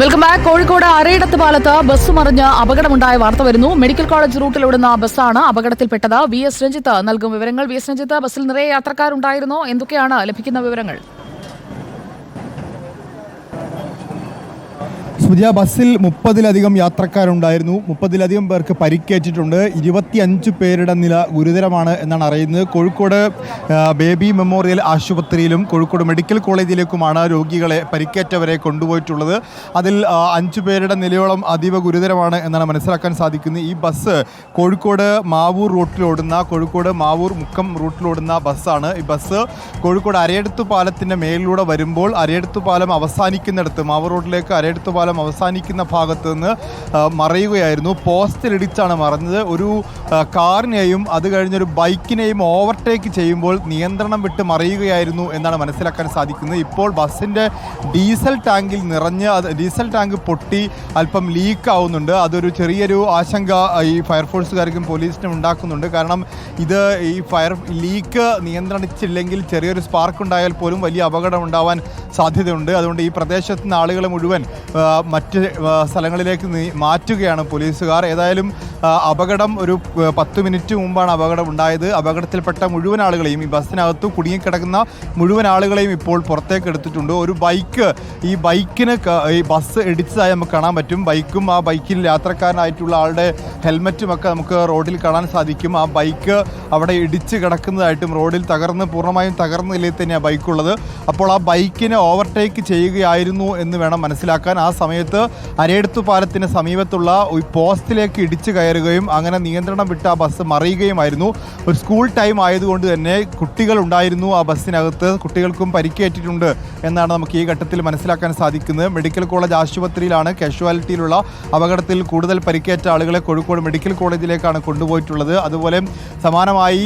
Welcome back Kozhikode അരയിടത്ത് പാലത്ത് bus മറിഞ്ഞ് അപകടമുണ്ടായ വാർത്ത വരുന്നു. മെഡിക്കൽ കോളേജ് റൂട്ടിൽ ഓടുന്ന ബസ്സാണ് അപകടത്തിൽപ്പെട്ടത്. വി എസ് രഞ്ജിത്ത് നൽകും വിവരങ്ങൾ. വി എസ് രഞ്ജിത്ത് ബസ്സിൽ നിറയെ യാത്രക്കാരുണ്ടായിരുന്നോ? എന്തൊക്കെയാണ് ലഭിക്കുന്ന വിവരങ്ങൾ? സ്മൃതിയ ബസ്സിൽ മുപ്പതിലധികം യാത്രക്കാരുണ്ടായിരുന്നു. മുപ്പതിലധികം പേർക്ക് പരിക്കേറ്റിട്ടുണ്ട്. ഇരുപത്തിയഞ്ച് പേരുടെ നില ഗുരുതരമാണ് എന്നാണ് അറിയുന്നത്. കോഴിക്കോട് ബേബി മെമ്മോറിയൽ ആശുപത്രിയിലും കോഴിക്കോട് മെഡിക്കൽ കോളേജിലേക്കുമാണ് രോഗികളെ പരിക്കേറ്റവരെ കൊണ്ടുപോയിട്ടുള്ളത്. അതിൽ അഞ്ച് പേരുടെ നിലയോളം അതീവ ഗുരുതരമാണ് എന്നാണ് മനസ്സിലാക്കാൻ സാധിക്കുന്നത്. ഈ ബസ് കോഴിക്കോട് മാവൂർ റൂട്ടിലോടുന്ന കോഴിക്കോട് മാവൂർ മുക്കം റൂട്ടിലോടുന്ന ബസ്സാണ്. ഈ ബസ് കോഴിക്കോട് അരയടുത്ത് പാലത്തിന്റെ മേലിലൂടെ വരുമ്പോൾ അരയടുത്ത് പാലം അവസാനിക്കുന്നിടത്ത് മാവൂർ റോഡിലേക്ക് അരയടുത്ത് പാലം അവസാനിക്കുന്ന ഭാഗത്ത് നിന്ന് മറയുകയായിരുന്നു. പോസ്റ്റിലിടിച്ചാണ് മറഞ്ഞത്. ഒരു കാറിനെയും അത് കഴിഞ്ഞൊരു ബൈക്കിനെയും ഓവർടേക്ക് ചെയ്യുമ്പോൾ നിയന്ത്രണം വിട്ട് മറിയുകയായിരുന്നു എന്നാണ് മനസ്സിലാക്കാൻ സാധിക്കുന്നത്. ഇപ്പോൾ ബസ്സിന്റെ ഡീസൽ ടാങ്കിൽ നിറഞ്ഞ് ഡീസൽ ടാങ്ക് പൊട്ടി അല്പം ലീക്ക് ആവുന്നുണ്ട്. അതൊരു ചെറിയൊരു ആശങ്ക ഈ ഫയർഫോഴ്സുകാർക്കും പോലീസിനും ഉണ്ടാക്കുന്നുണ്ട്. കാരണം ഇത് ഈ ഫയർ ലീക്ക് നിയന്ത്രണിച്ചില്ലെങ്കിൽ ചെറിയൊരു സ്പാർക്ക് ഉണ്ടായാൽ പോലും വലിയ അപകടം ഉണ്ടാവാൻ സാധ്യതയുണ്ട്. അതുകൊണ്ട് ഈ പ്രദേശത്ത് നിന്ന് ആളുകളെ മുഴുവൻ മറ്റ് സ്ഥലങ്ങളിലേക്ക് മാറ്റുകയാണ് പോലീസുകാർ. ഏതായാലും അപകടം ഒരു പത്ത് മിനിറ്റ് മുമ്പാണ് അപകടം ഉണ്ടായത് അപകടത്തിൽപ്പെട്ട മുഴുവൻ ആളുകളെയും ഈ ബസ്സിനകത്ത് കുടുങ്ങിക്കിടക്കുന്ന മുഴുവൻ ആളുകളെയും ഇപ്പോൾ പുറത്തേക്ക് എടുത്തിട്ടുണ്ട്. ഒരു ബൈക്ക് ഈ ബൈക്കിന് ഈ ബസ് ഇടിച്ചതായി നമുക്ക് കാണാൻ പറ്റും. ബൈക്കും ആ ബൈക്കിൽ യാത്രക്കാരനായിട്ടുള്ള ആളുടെ ഹെൽമറ്റും ഒക്കെ നമുക്ക് റോഡിൽ കാണാൻ സാധിക്കും. ആ ബൈക്ക് അവിടെ ഇടിച്ച് കിടക്കുന്നതായിട്ടും റോഡിൽ തകർന്ന് പൂർണമായും തകർന്ന നിലയിൽ തന്നെയാണ് ബൈക്കുള്ളത്. അപ്പോൾ ആ ബൈക്കിനെ ഓവർടേക്ക് ചെയ്യുകയായിരുന്നു എന്ന് വേണം മനസ്സിലാക്കാൻ. ആ സമയത്ത് അരയെടുത്തു പാലത്തിന് സമീപത്തുള്ള ഒരു പോസ്റ്റിലേക്ക് ഇടിച്ചു കയറുകയും അങ്ങനെ നിയന്ത്രണം വിട്ട് ആ ബസ് മറിയുകയുമായിരുന്നു. ഒരു സ്കൂൾ ടൈം ആയതുകൊണ്ട് തന്നെ കുട്ടികൾ ഉണ്ടായിരുന്നു ആ ബസ്സിനകത്ത്. കുട്ടികൾക്കും പരിക്കേറ്റിട്ടുണ്ട് എന്നാണ് നമുക്ക് ഈ ഘട്ടത്തിൽ മനസ്സിലാക്കാൻ സാധിക്കുന്നത്. മെഡിക്കൽ കോളേജ് ആശുപത്രിയിലാണ് കാഷ്വാലിറ്റിയിലുള്ള അപകടത്തിൽ കൂടുതൽ പരിക്കേറ്റ ആളുകളെ കോഴിക്കോട് മെഡിക്കൽ കോളേജിലേക്കാണ് കൊണ്ടുപോയിട്ടുള്ളത്. അതുപോലെ സമാനമായി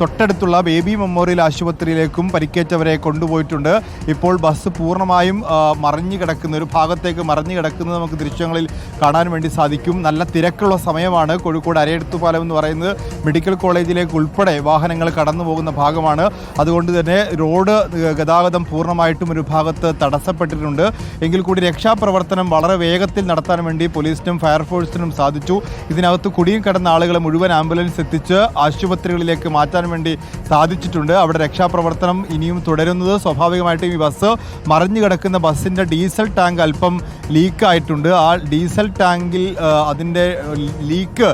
തൊട്ടടുത്തുള്ള ബേബി മെമ്മോറിയൽ ആശുപത്രിയിലേക്കും പരിക്കേറ്റവരെ കൊണ്ടുപോയിട്ടുണ്ട്. ഇപ്പോൾ ബസ് പൂർണമായും മറിഞ്ഞു കിടക്കുന്ന ഒരു ഭാഗത്തേക്ക് മറിഞ്ഞു കിടക്കുന്നത് നമുക്ക് ദൃശ്യങ്ങളിൽ കാണാൻ വേണ്ടി സാധിക്കും. നല്ല തിരക്കുള്ള സമയമാണ്. കോഴിക്കോട് അരയെടുത്തുപാലം എന്ന് പറയുന്നത് മെഡിക്കൽ കോളേജിലേക്ക് ഉൾപ്പെടെ വാഹനങ്ങൾ കടന്നു പോകുന്ന ഭാഗമാണ്. അതുകൊണ്ട് തന്നെ റോഡ് ഗതാഗതം പൂർണമായിട്ടും ഒരു ഭാഗത്ത് തടസ്സപ്പെട്ടിട്ടുണ്ട്. എങ്കിൽ കൂടി രക്ഷാപ്രവർത്തനം വളരെ വേഗത്തിൽ നടത്താൻ വേണ്ടി പോലീസിനും ഫയർഫോഴ്സിനും സാധിച്ചു. ഇതിനകത്ത് കുടിയും കിടന്ന ആളുകളെ മുഴുവൻ ആംബുലൻസ് എത്തിച്ച് ആശുപത്രികളിലേക്ക് മാറ്റാൻ വേണ്ടി സാധിച്ചിട്ടുണ്ട്. അവിടെ രക്ഷാപ്രവർത്തനം ഇനിയും തുടരുന്നത് സ്വാഭാവികമായിട്ടും ഈ ബസ് മറിഞ്ഞു കിടക്കുന്ന ബസ്സിന്റെ ഡീസൽ ടാങ്ക് അല്പം ലീക്കായിട്ടുണ്ട്. ആ ഡീസൽ ടാങ്കിൽ അതിന്റെ ലീക്ക്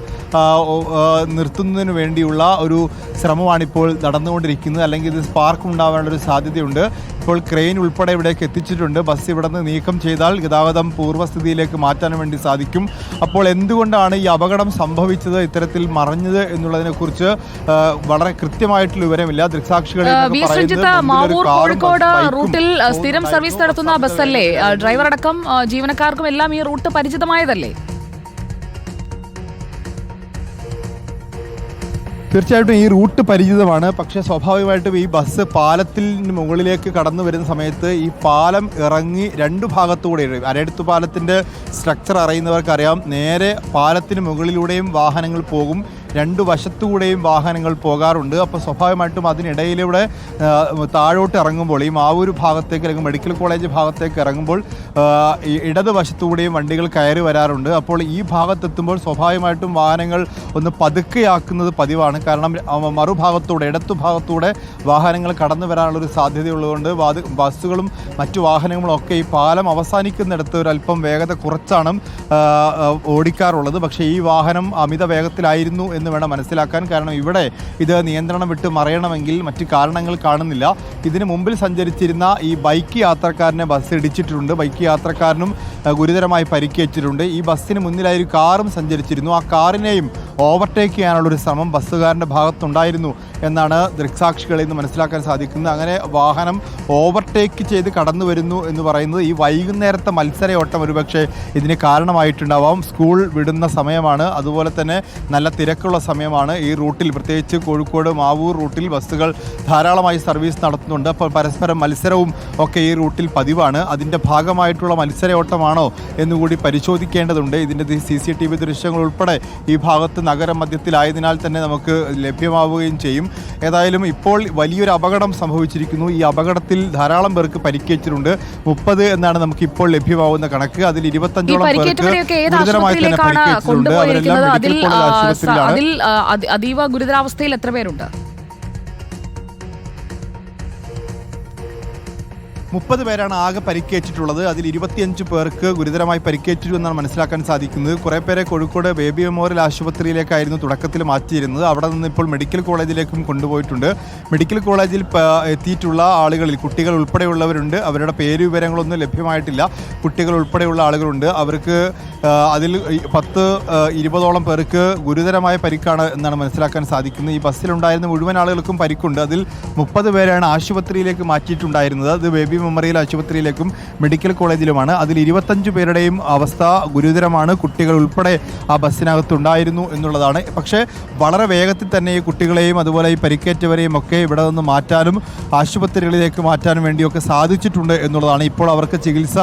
നിർത്തുന്നതിന് വേണ്ടിയുള്ള ഒരു ശ്രമമാണിപ്പോൾ നടന്നുകൊണ്ടിരിക്കുന്നത്. അല്ലെങ്കിൽ ഇത് സ്പാർക്ക് ഉണ്ടാവാനുള്ള ഒരു സാധ്യതയുണ്ട്. ഇപ്പോൾ ക്രെയിൻ ഉൾപ്പെടെ ഇവിടേക്ക് എത്തിച്ചിട്ടുണ്ട്. ബസ് ഇവിടെ നിന്ന് നീക്കം ചെയ്താൽ ഗതാഗതം പൂർവസ്ഥിതിയിലേക്ക് മാറ്റാൻ വേണ്ടി സാധിക്കും. അപ്പോൾ എന്തുകൊണ്ടാണ് ഈ അപകടം സംഭവിച്ചത് ഇത്തരത്തിൽ മറഞ്ഞത് എന്നുള്ളതിനെക്കുറിച്ച് വളരെ കൃത്യമായിട്ടുള്ള വിവരമില്ല. ദൃക്സാക്ഷികളിൽ മാവൂർ കോഴിക്കോട് റൂട്ടിൽ സ്ഥിരം സർവീസ് നടത്തുന്ന ബസ് ബസ്സല്ലേ? ഡ്രൈവർ അടക്കം ജീവനക്കാർക്കും എല്ലാം ഈ റൂട്ട് പരിചിതമായതല്ലേ? തീർച്ചയായിട്ടും ഈ റൂട്ട് പരിചിതമാണ്. പക്ഷേ സ്വാഭാവികമായിട്ടും ഈ ബസ് പാലത്തിന് മുകളിലേക്ക് കടന്നു വരുന്ന സമയത്ത് ഈ പാലം ഇറങ്ങി രണ്ട് ഭാഗത്തുകൂടെ അരയടുത്ത് പാലത്തിന്റെ സ്ട്രക്ചർ അറിയുന്നവർക്കറിയാം. നേരെ പാലത്തിന് മുകളിലൂടെയും വാഹനങ്ങൾ പോകും. രണ്ട് വശത്തുകൂടെയും വാഹനങ്ങൾ പോകാറുണ്ട്. അപ്പോൾ സ്വാഭാവികമായിട്ടും അതിനിടയിലൂടെ താഴോട്ട് ഇറങ്ങുമ്പോൾ ഈ മാവൂർ ഭാഗത്തേക്ക് അല്ലെങ്കിൽ മെഡിക്കൽ കോളേജ് ഭാഗത്തേക്ക് ഇറങ്ങുമ്പോൾ ഇടത് വശത്തുകൂടെയും ഇടതുവശത്തുകൂടെയും വണ്ടികൾ കയറി വരാറുണ്ട്. അപ്പോൾ ഈ ഭാഗത്തെത്തുമ്പോൾ സ്വാഭാവികമായിട്ടും വാഹനങ്ങൾ ഒന്ന് പതുക്കെയാക്കുന്നത് പതിവാണ്. കാരണം മറുഭാഗത്തൂടെ ഇടത്തു ഭാഗത്തൂടെ വാഹനങ്ങൾ കടന്നു വരാനുള്ളൊരു സാധ്യതയുള്ളതുകൊണ്ട് ബസ്സുകളും മറ്റു വാഹനങ്ങളും ഒക്കെ ഈ പാലം അവസാനിക്കുന്നിടത്ത് ഒരല്പം വേഗത കുറച്ചാണ് ഓടിക്കാറുള്ളത്. പക്ഷേ ഈ വാഹനം അമിത വേഗത്തിലായിരുന്നു എന്ന് വേണം മനസ്സിലാക്കാൻ. കാരണം ഇവിടെ ഇത് നിയന്ത്രണം വിട്ട് മറയണമെങ്കിൽ മറ്റ് കാരണങ്ങൾ കാണുന്നില്ല. ഇതിന് മുമ്പിൽ സഞ്ചരിച്ചിരുന്ന ഈ ബൈക്ക് യാത്രക്കാരനെ ബസ് ഇടിച്ചിട്ടുണ്ട്. ബൈക്ക് യാത്രക്കാരനും ഗുരുതരമായി പരിക്കേറ്റിട്ടുണ്ട്. ഈ ബസ്സിന് മുന്നിലായി ഒരു കാറും സഞ്ചരിച്ചിരുന്നു. ആ കാറിനെയും ഓവർടേക്ക് ചെയ്യാനുള്ളൊരു ശ്രമം ബസ്സുകാരന്റെ ഭാഗത്തുണ്ടായിരുന്നു എന്നാണ് ദൃക്സാക്ഷികളിൽ നിന്ന് മനസ്സിലാക്കാൻ സാധിക്കുന്നത്. അങ്ങനെ വാഹനം ഓവർടേക്ക് ചെയ്ത് കടന്നു വരുന്നു എന്ന് പറയുന്നത് ഈ വൈകുന്നേരത്തെ മത്സരയോട്ടം ഒരുപക്ഷെ ഇതിന് കാരണമായിട്ടുണ്ടാവാം. സ്കൂൾ വിടുന്ന സമയമാണ്. അതുപോലെ തന്നെ നല്ല തിരക്കുള്ള സമയമാണ്. ഈ റൂട്ടിൽ പ്രത്യേകിച്ച് കോഴിക്കോട് മാവൂർ റൂട്ടിൽ ബസ്സുകൾ ധാരാളമായി സർവീസ് നടത്തുന്നുണ്ട്. അപ്പോൾ പരസ്പരം മത്സരവും ഒക്കെ ഈ റൂട്ടിൽ പതിവാണ്. അതിന്റെ ഭാഗമായിട്ടുള്ള മത്സരയോട്ടമാണോ എന്നുകൂടി പരിശോധിക്കേണ്ടതുണ്ട്. ഇതിന്റെ സി സി ടി വി ദൃശ്യങ്ങൾ ഉൾപ്പെടെ ഈ ഭാഗത്ത് നഗര മധ്യത്തിലായതിനാൽ തന്നെ നമുക്ക് ലഭ്യമാവുകയും ചെയ്യും. ഏതായാലും ഇപ്പോൾ വലിയൊരു അപകടം സംഭവിച്ചിരിക്കുന്നു. ഈ അപകടത്തിൽ ധാരാളം പേർക്ക് പരിക്കേറ്റിട്ടുണ്ട്. മുപ്പത് എന്നാണ് നമുക്ക് ഇപ്പോൾ ലഭ്യമാവുന്ന കണക്ക്. അതിൽ ഇരുപത്തഞ്ചോളം പേർക്ക് ഗുരുതരമായി തന്നെ പരിക്കേറ്റിട്ടുണ്ട്. അവരെല്ലാം മെഡിക്കൽ അതിൽ കോളേജ് ആശുപത്രിയിലാണ്. അതീവ ഗുരുതരാവസ്ഥയിൽ എത്ര പേരുണ്ട്? മുപ്പത് പേരാണ് ആകെ പരിക്കേറ്റിട്ടുള്ളത്. അതിൽ ഇരുപത്തിയഞ്ച് പേർക്ക് ഗുരുതരമായി പരിക്കേറ്റു എന്നാണ് മനസ്സിലാക്കാൻ സാധിക്കുന്നത്. കുറേ പേരെ കോഴിക്കോട് ബേബി മെമ്മോറിയൽ ആശുപത്രിയിലേക്കായിരുന്നു തുടക്കത്തിൽ മാറ്റിയിരുന്നത്. അവിടെ നിന്ന് ഇപ്പോൾ മെഡിക്കൽ കോളേജിലേക്കും കൊണ്ടുപോയിട്ടുണ്ട്. മെഡിക്കൽ കോളേജിൽ എത്തിയിട്ടുള്ള ആളുകളിൽ കുട്ടികൾ ഉൾപ്പെടെയുള്ളവരുണ്ട്. അവരുടെ പേര് വിവരങ്ങളൊന്നും ലഭ്യമായിട്ടില്ല. കുട്ടികൾ ഉൾപ്പെടെയുള്ള ആളുകളുണ്ട്. അവർക്ക് അതിൽ പത്ത് ഇരുപതോളം പേർക്ക് ഗുരുതരമായ പരിക്കാണ് എന്നാണ് മനസ്സിലാക്കാൻ സാധിക്കുന്നത്. ഈ ബസ്സിലുണ്ടായിരുന്ന മുഴുവൻ ആളുകൾക്കും പരിക്കുണ്ട്. അതിൽ മുപ്പത് പേരാണ് ആശുപത്രിയിലേക്ക് മാറ്റിയിട്ടുണ്ടായിരുന്നത്. അത് ബേബി മെമ്മറിയൽ ആശുപത്രിയിലേക്കും മെഡിക്കൽ കോളേജിലുമാണ്. അതിൽ ഇരുപത്തഞ്ച് പേരുടെയും അവസ്ഥ ഗുരുതരമാണ്. കുട്ടികൾ ഉൾപ്പെടെ ആ ബസ്സിനകത്തുണ്ടായിരുന്നു എന്നുള്ളതാണ്. പക്ഷേ വളരെ വേഗത്തിൽ തന്നെ ഈ കുട്ടികളെയും അതുപോലെ ഈ പരിക്കേറ്റവരെയും ഒക്കെ ഇവിടെ നിന്ന് മാറ്റാനും ആശുപത്രികളിലേക്ക് മാറ്റാനും വേണ്ടിയൊക്കെ സാധിച്ചിട്ടുണ്ട് എന്നുള്ളതാണ്. ഇപ്പോൾ അവർക്ക് ചികിത്സ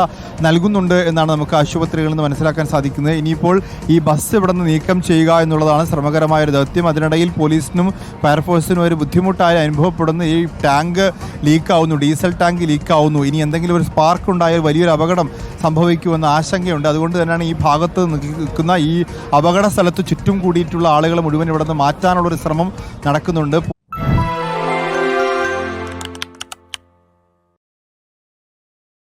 നൽകുന്നുണ്ട് എന്നാണ് നമുക്ക് ആശുപത്രികളിൽ നിന്ന് മനസ്സിലാക്കാൻ സാധിക്കുന്നത്. ഇനിയിപ്പോൾ ഈ ബസ് ഇവിടെ നിന്ന് നീക്കം ചെയ്യുക എന്നുള്ളതാണ് ശ്രമകരമായ ഒരു ദൗത്യം. അതിനിടയിൽ പോലീസിനും ഫയർഫോഴ്സിനും ഒരു ബുദ്ധിമുട്ടായി അനുഭവപ്പെടുന്ന ഈ ടാങ്ക് ലീക്കാവുന്നു. ഡീസൽ ടാങ്ക് ലീക്കാവുന്നു. ഇനി എന്തെങ്കിലും ഒരു സ്പാർക്ക് ഉണ്ടായാൽ വലിയൊരു അപകടം സംഭവിക്കുമെന്ന ആശങ്കയുണ്ട്. അതുകൊണ്ട് തന്നെയാണ് ഈ ഭാഗത്ത് നിൽക്കുന്ന ഈ അപകട സ്ഥലത്ത് ചുറ്റും കൂടിയിട്ടുള്ള ആളുകളെ മുഴുവൻ ഇവിടെ നിന്ന് മാറ്റാനുള്ള ഒരു ശ്രമം നടക്കുന്നുണ്ട്.